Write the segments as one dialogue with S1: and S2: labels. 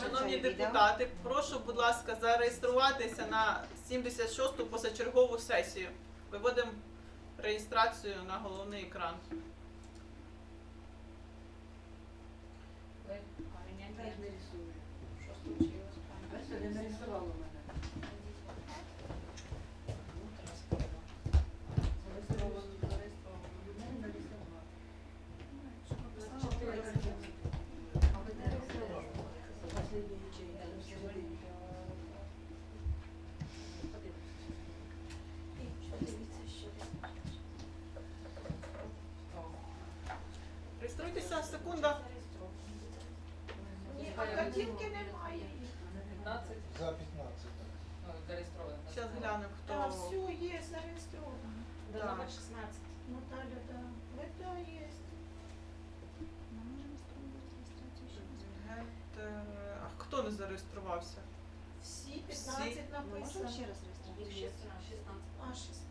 S1: Шановні депутати, прошу, будь ласка, зареєструватися на 76-ту позачергову сесію. Виводимо реєстрацію на головний екран.
S2: Що
S1: Реєструйтеся, секунда.
S2: Ні, а картинки немає.
S3: 15
S4: За 15.
S3: ну, зареєстровано.
S1: Зараз глянемо,
S2: Та
S1: хто.
S2: все є зареєстровано.
S1: Да.
S2: Номер 16. Наталя, да. Это є.
S1: Гетер. А хто не зареєструвався?
S2: Всі
S1: Всі.
S2: 15 написано.
S5: ще раз реєструвати?
S2: А, 16.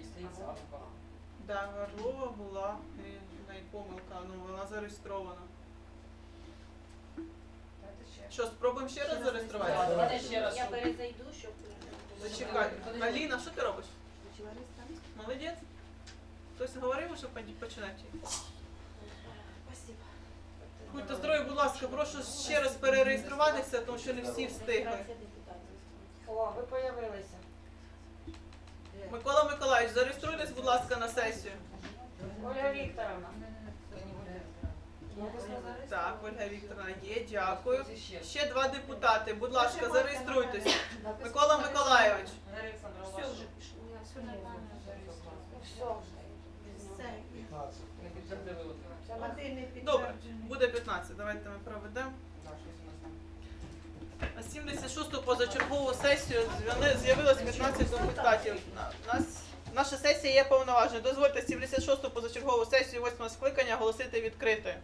S3: Є стоїть.
S1: Да, Гарлова була, і помилка, ну вона зареєстрована. Що, спробуємо ще раз
S5: Ще?
S3: Так, давайте ще раз.
S6: Я перезайду, щоб
S1: Зачекай. Аліна, що ти робиш?
S5: Почала реєстрацію?
S1: Молодець. Хтось говорив, що починати?
S6: Спасибо.
S1: Будьте здорові, будь ласка, прошу ще раз перереєструватися, тому що не всі встигли.
S6: О, ви появилися.
S1: Микола Миколаївич, зареєструйтесь, будь ласка, на сесію.
S6: Ольга Вікторовна.
S1: Так, Ольга Вікторовна є, дякую.
S3: Ще.
S1: Два депутати, будь ласка, зареєструйтесь. Микола Миколаївич.
S3: Олександра,
S2: Все вже пішло. Все нормально зареєстровано.
S6: Все.
S2: Все.
S4: 15.
S3: Не підтвердили от.
S6: Це на
S2: Один не
S1: Добре, буде 15. Давайте ми проведемо.
S3: Да, щось у нас там.
S1: На 76-ту позачергову сесію з'явилось 15 депутатів. На- Нас, наша сесія є повноважена. Дозвольте 76-ту позачергову сесію 8 скликання оголосити відкритою.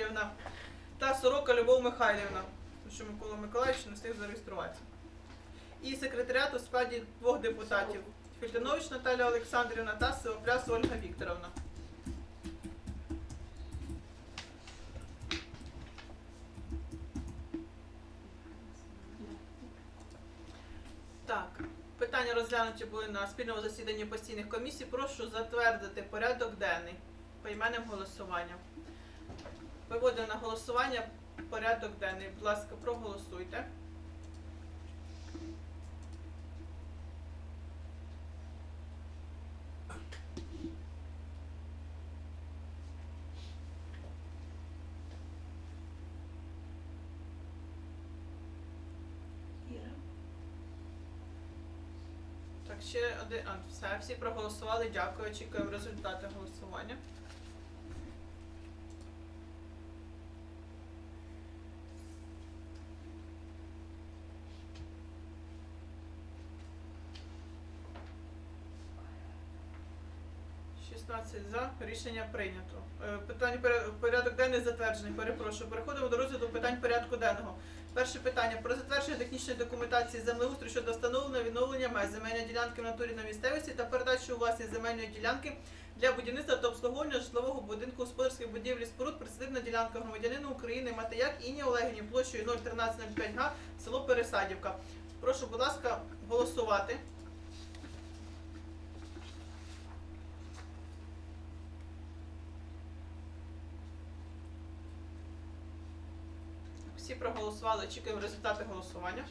S1: Світлана та Сорока Любов Михайлівна, що Микола Миколаївич не встиг зареєструватися. І секретаріат у складі двох депутатів Фільтинович Наталя Олександрівна та Сивопляс Ольга Вікторовна. Так, питання розглянуті були на спільному засіданні постійних комісій. Прошу затвердити порядок денний поіменним голосуванням. Виводимо на голосування порядок денний. Будь ласка, проголосуйте. Так, ще один. А, все, всі проголосували. Дякую. Очікуємо результати голосування. 16 за. Рішення прийнято. Е, Питання поря- порядок денний затверджений. Перепрошую. Переходимо до розгляду питань порядку денного. Перше питання про затвердження технічної документації землеустрою щодо встановлення відновлення меж земельної ділянки в натурі на місцевості та передачу у власність земельної ділянки для будівництва та обслуговування житлового будинку господарських будівлі споруд присадибна ділянка громадянина України Матияк Інні Олегівні площею 01305 га, село Пересадівка. Прошу, будь ласка, голосувати. Всі проголосували, чекаємо результати голосування.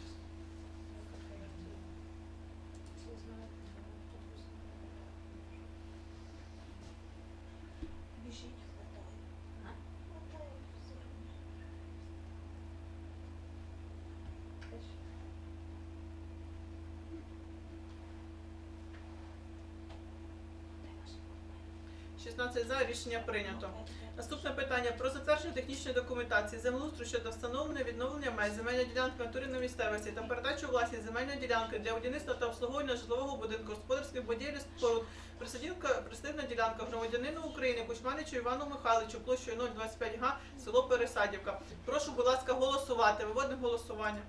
S1: 16 за рішення прийнято. Наступне питання про затвердження технічної документації землеустрою щодо встановлення відновлення меж земельної ділянки в натурі на місцевості та передачу у власність земельної ділянки для будівництва та обслуговування житлового будинку, господарських будівель споруд. Присадівка присадибна ділянка громадянину України Кучманичу Івану Михайловичу площею 025 га, село Пересадівка. Прошу, будь ласка, голосувати. Виводимо голосування.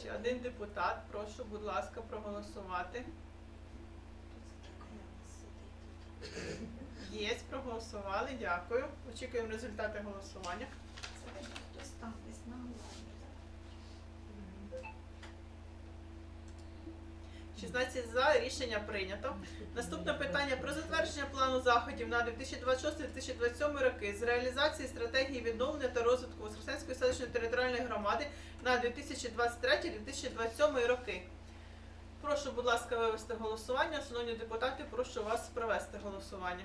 S1: Ще один депутат. Прошу, будь ласка, проголосувати. Є, проголосували. Дякую. Очікуємо результати голосування. 16 за рішення прийнято. Наступне питання про затвердження плану заходів на 2026-2027 роки з реалізації стратегії відновлення та розвитку Воскресенської селищної територіальної громади на 2023-2027 роки. Прошу, будь ласка, вивести голосування. Шановні депутати, прошу вас провести голосування.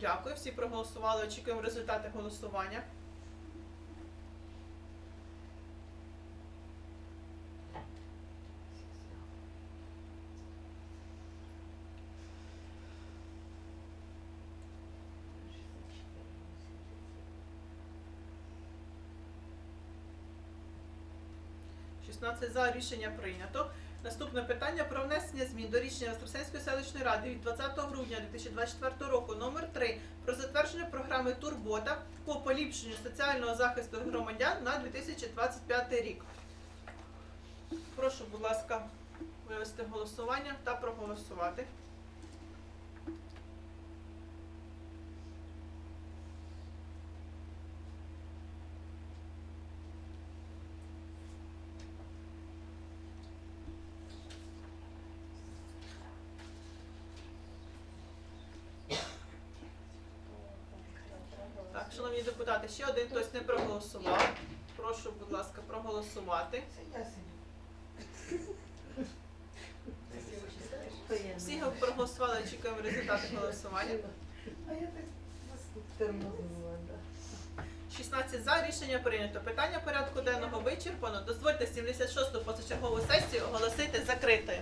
S1: Дякую, всі проголосували. Очікуємо результати голосування. – 16 за рішення прийнято. Наступне питання про внесення змін до рішення Воскресенської селищної ради від 20 грудня 2024 року номер 3 про затвердження програми Турбота по поліпшенню соціального захисту громадян на 2025 рік. Прошу, будь ласка, вивести голосування та проголосувати. Так, шановні депутати, ще один хтось не проголосував. Прошу, будь ласка, проголосувати. Всі проголосували, чекаємо результати голосування.
S5: А я так тормознула, да.
S1: 16 за рішення прийнято. Питання порядку денного вичерпано. Дозвольте 76-ту позачергову сесію оголосити закритою.